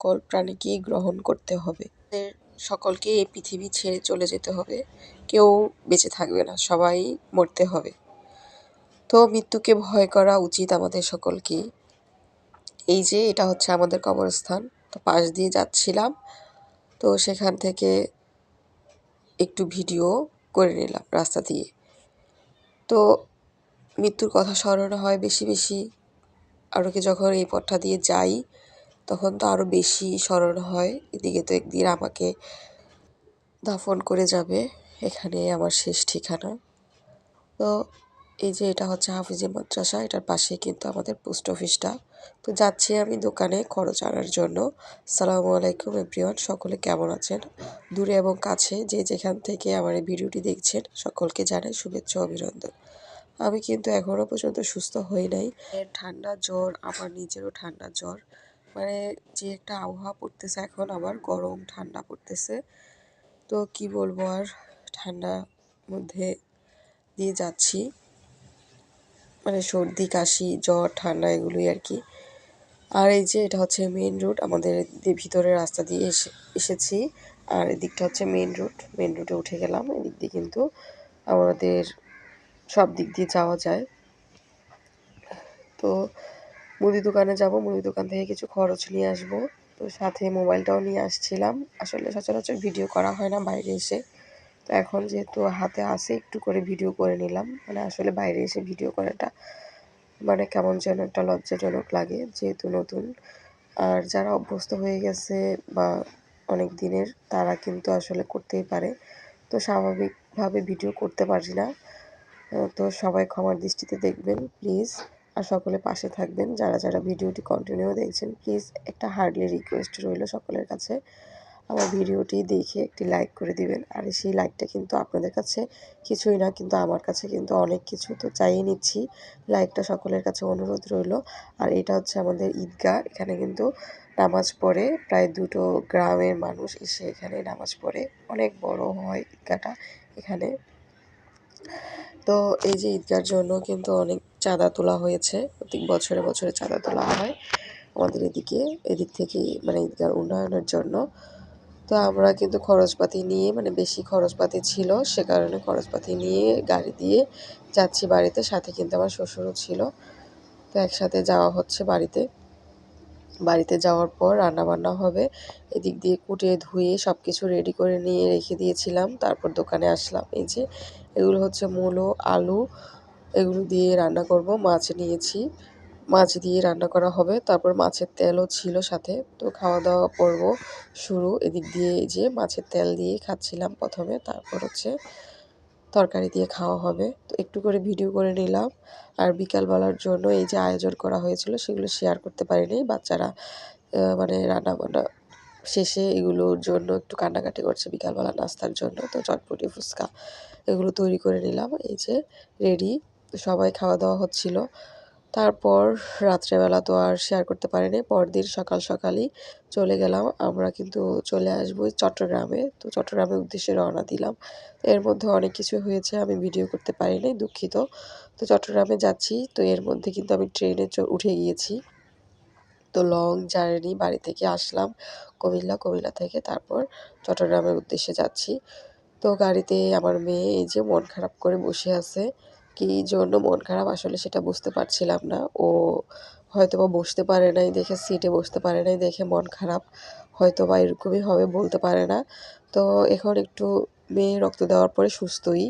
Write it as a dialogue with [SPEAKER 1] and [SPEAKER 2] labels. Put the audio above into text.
[SPEAKER 1] সকল প্রাণীকেই গ্রহণ করতে হবে। সকলকে এই পৃথিবী ছেড়ে চলে যেতে হবে। কেউ বেঁচে থাকবে না, সবাই মরতে হবে। তো মৃত্যুকে ভয় করা উচিত আমাদের সকলকেই এই যে এটা হচ্ছে আমাদের কবরস্থান। তো পাশ দিয়ে যাচ্ছিলাম। তো সেখান থেকে একটু ভিডিও করে নিলাম রাস্তা দিয়ে। তো মৃত্যুর কথা স্মরণ হয় বেশি বেশি। আরও কি যখন এই পথটা দিয়ে যাই তখন তো আরও বেশি স্মরণ হয়। এদিকে তো একদিন আমাকে দাফন করে যাবে, এখানে আমার শেষ ঠিকানা। তো এই যে এটা হচ্ছে হাফিজি মাদ্রাসা, এটার পাশে কিন্তু আমাদের পোস্ট অফিসটা। তো যাচ্ছি আমি দোকানে খরচ আনার জন্য। সালামু আলাইকুম এভরিওয়ান, সকলে কেমন আছেন? দূরে এবং কাছে যে যেখান থেকে আমার এই ভিডিওটি দেখছেন, সকলকে জানাই শুভেচ্ছা অভিনন্দন। আমি কিন্তু এখনও পর্যন্ত সুস্থ হই নাই। ঠান্ডা জ্বর, আমার নিজেরও ঠান্ডা জ্বর। মানে যে একটা আবহাওয়া পড়তেছে এখন আবার গরম, ঠান্ডা পড়তেছে। তো কি বলব আর, ঠান্ডার মধ্যে দিয়ে যাচ্ছি। মানে সর্দি, কাশি, জ্বর, ঠান্ডা এগুলোই আর কি। আর এই যে এটা হচ্ছে মেন রোড আমাদের ভিতরের রাস্তা দিয়ে এসে, এসেছি। আর এদিকটা হচ্ছে মেন রোড মেন রোডে উঠে গেলাম। এদিক দিয়ে কিন্তু আমাদের সব দিক দিয়ে যাওয়া যায়। তো মুদি দোকানে যাব, মুদি দোকান থেকে কিছু খরচ নিয়ে আসব। তো সাথে মোবাইলটাও নিয়ে আসছিলাম। আসলে সচরাচর ভিডিও করা হয় না বাইরে এসে। তো এখন যেহেতু হাতে আসে একটু করে ভিডিও করে নিলাম। মানে আসলে বাইরে এসে ভিডিও করাটা মানে কেমন যেন একটা লজ্জাজনক লাগে, যেহেতু নতুন। আর যারা অভ্যস্ত হয়ে গেছে বা অনেক দিনের, তারা কিন্তু আসলে করতেই পারে। তো স্বাভাবিকভাবে ভিডিও করতে পারি না। তো সবাই ক্ষমার দৃষ্টিতে দেখবেন প্লিজ আর সকলে পাশে থাকবেন। যারা যারা ভিডিওটি কন্টিনিউ দেখছেন প্লিজ একটা হার্ডলি রিকোয়েস্ট রইল সকলের কাছে। আমার ভিডিওটি দেখে একটি লাইক করে দিবেন। আর সেই লাইকটা কিন্তু আপনাদের কাছে কিছুই না, কিন্তু আমার কাছে কিন্তু অনেক কিছু। তো চাইয়ে নিচ্ছি লাইকটা সকলের কাছে অনুরোধ রইল। আর এটা হচ্ছে আমাদের ঈদগাহ। এখানে কিন্তু নামাজ পড়ে প্রায় দুটো গ্রামের মানুষ এসে এখানে নামাজ পড়ে। অনেক বড় হয় ঈদগাহটা এখানে। তো এই যে ঈদগার জন্য কিন্তু অনেক চাঁদা তোলা হয়েছে। প্রতি বছরে বছরে চাঁদা তোলা হয় আমাদের এদিকে, এদিক থেকে মানে ঈদগার উন্নয়নের জন্য। তো আমরা কিন্তু খরচপাতি নিয়ে মানে বেশি খরচপাতি ছিল সে কারণে খরচপাতি নিয়ে গাড়ি দিয়ে যাচ্ছি বাড়িতে। সাথে কিন্তু আমার শ্বশুরও ছিল। তো একসাথে যাওয়া হচ্ছে বাড়িতে। বাড়িতে যাওয়ার পর রান্নাবান্না হবে। এদিক দিয়ে কুটে ধুয়ে সব কিছু রেডি করে নিয়ে রেখে দিয়েছিলাম। তারপর দোকানে আসলাম। এই যে এগুলো হচ্ছে মূলো, আলু এগুলো দিয়ে রান্না করব। মাছ নিয়েছি। মাছ দিয়ে রান্না করা হবে। তারপর মাছের তেলও ছিল সাথে। তো খাওয়া দাওয়া করব শুরু। এদিক দিয়ে যে মাছের তেল দিয়ে খাচ্ছিলাম প্রথমে। তারপর হচ্ছে তরকারি দিয়ে খাওয়া হবে। তো একটু করে ভিডিও করে নিলাম। আর বিকালবেলার জন্য এই যে আয়োজন করা হয়েছিল সেগুলো শেয়ার করতে পারিনি। বাচ্চারা মানে রান্না বান্না শেষে এগুলোর জন্য একটু কান্নাকাটি করছে বিকালবেলা নাস্তার জন্য। তো চটপটি ফুচকা এগুলো তৈরি করে নিলাম। এই যে রেডি সবাই খাওয়া দাওয়া হচ্ছিল। তারপর রাত্রেবেলা তো আর শেয়ার করতে পারিনি। পরদিন সকাল সকালই চলে গেলাম। আমরা কিন্তু চলে আসব চট্টগ্রামে। তো চট্টগ্রামের উদ্দেশ্যে রওনা দিলাম। এর মধ্যে অনেক কিছু হয়েছে, আমি ভিডিও করতে পারিনি, দুঃখিত। তো চট্টগ্রামে যাচ্ছি। তো এর মধ্যে কিন্তু আমি ট্রেনে উঠে গিয়েছি। তো লং জার্নি বাড়ি থেকে আসলাম কুমিল্লা কুমিল্লা থেকে তারপর চট্টগ্রামের উদ্দেশ্যে যাচ্ছি। তো গাড়িতে আমার মেয়ে এই যে মন খারাপ করে বসে আছে। কী জন্য মন খারাপ? আসলে সেটা বুঝতে পারছিলাম না। ও হয়তো বা বসতে পারে নাই দেখে, সিটে বসতে পারে নাই দেখে মন খারাপ। হয়তো বা এরকমই হবে, বলতে পারে না। তো এখন একটু মেয়ে রক্ত দেওয়ার পরে সুস্থই।